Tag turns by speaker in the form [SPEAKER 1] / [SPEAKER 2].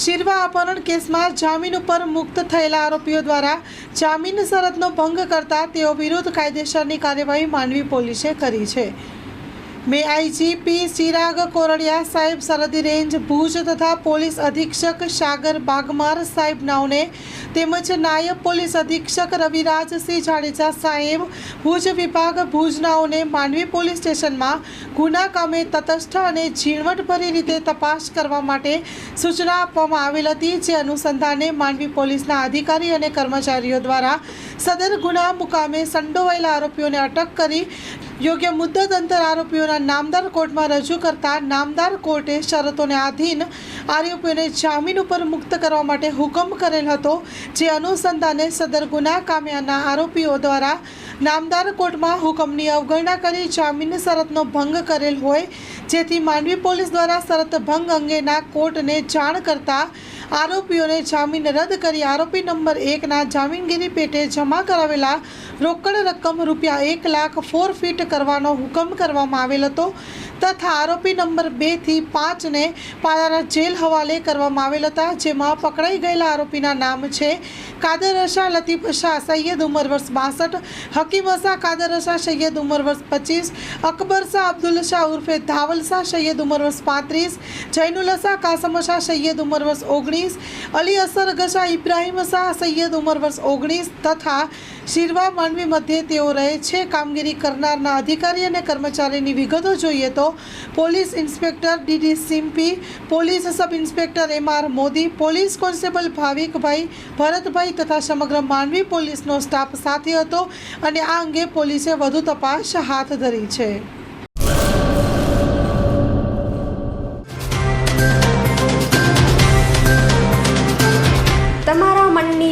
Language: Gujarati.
[SPEAKER 1] શિરવા અપહરણ કેસમાં જામીન ઉપર મુક્ત થયેલા આરોપીઓ દ્વારા જામીન શરતનો ભંગ કરતા તેઓ વિરુદ્ધ કાયદેસરની કાર્યવાહી માંડવી પોલીસે કરી છે. મે આઈજીપી ચિરાગ કોરડિયા સાહેબ સરહદી રેન્જ ભુજ તથા પોલીસ અધિક્ષક સાગર બાગમાર સાહેબ નાવને તેમજ નાયબ પોલીસ અધિક્ષક રવિરાજસિંહ જાડેજા સાહેબ, ભુજ વિભાગ ભુજનાઓને માંડવી પોલીસ સ્ટેશનમાં ગુના કામે તટસ્થ અને ઝીણવટભરી રીતે તપાસ કરવા માટે સૂચના આપવામાં આવેલ હતી, જે અનુસંધાને માંડવી પોલીસના અધિકારી અને કર્મચારીઓ દ્વારા સદર ગુના મુકામે સંડોવાયેલા આરોપીઓને અટક કરી યોગ્ય મુદ્દત અંતર આરોપીઓના નામદાર કોર્ટમાં રજૂ કરતા નામદાર કોર્ટે શરતોને આધીન આરોપીઓને જામીન ઉપર મુક્ત કરવા માટે હુકમ કરેલ હતો, જે અનુસંધાને સદર ગુના કામ્યાના આરોપીઓ દ્વારા નામદાર કોર્ટમાં હુકમની અવગણના કરી જામીન શરતનો ભંગ કરેલ હોય જેથી માંડવી પોલીસ દ્વારા શરત ભંગ અંગેના કોર્ટને જાણ કરતા આરોપીઓને જામીન રદ કરી આરોપી નંબર એકના જામીનગીરી પેટે જમા કરાવેલા રોકડ રકમ રૂપિયા એક લાખ ફોરફીટ કરવાનો હુકમ કરવામાં આવેલ હતો. તથા આરોપી નંબર બેથી પાંચને પાલારા જેલ હવાલે કરવામાં આવેલ હતા, જેમાં પકડાઈ ગયેલા આરોપીના નામ છે કાદર અશા લતીફ શાહ, સૈયદ ઉંમર વર્ષ બાસઠ, હકીમ અશા કાદર અશા સૈયદ ઉંમર વર્ષ પચીસ, અકબર શાહ, અબ્દુલ શાહ ઉર્ફે ધાવલ શાહ, સૈયદ ઉંમર વર્ષ પાંત્રીસ, જૈનુલ અશા કાસમ શાહ, સૈયદ ઉંમર વર્ષ ઓગણીસ, અલી અસર ગશા ઇબ્રાહીમ શાહ, સૈયદ ઉંમર વર્ષ ઓગણીસ તથા શિરવા માંડવી મધ્યે તેઓ રહે છે. કામગીરી કરનારના અધિકારી અને કર્મચારીની વિગતો જોઈએ તો police inspector DD Simpi, police sub inspector M R Modi, police constable Bhavikbhai Bharatbhai તથા સમગ્ર માંડવી પોલીસનો સ્ટાફ સાથે હતો અને આ અંગે પોલીસે વધુ તપાસ હાથ ધરી છે.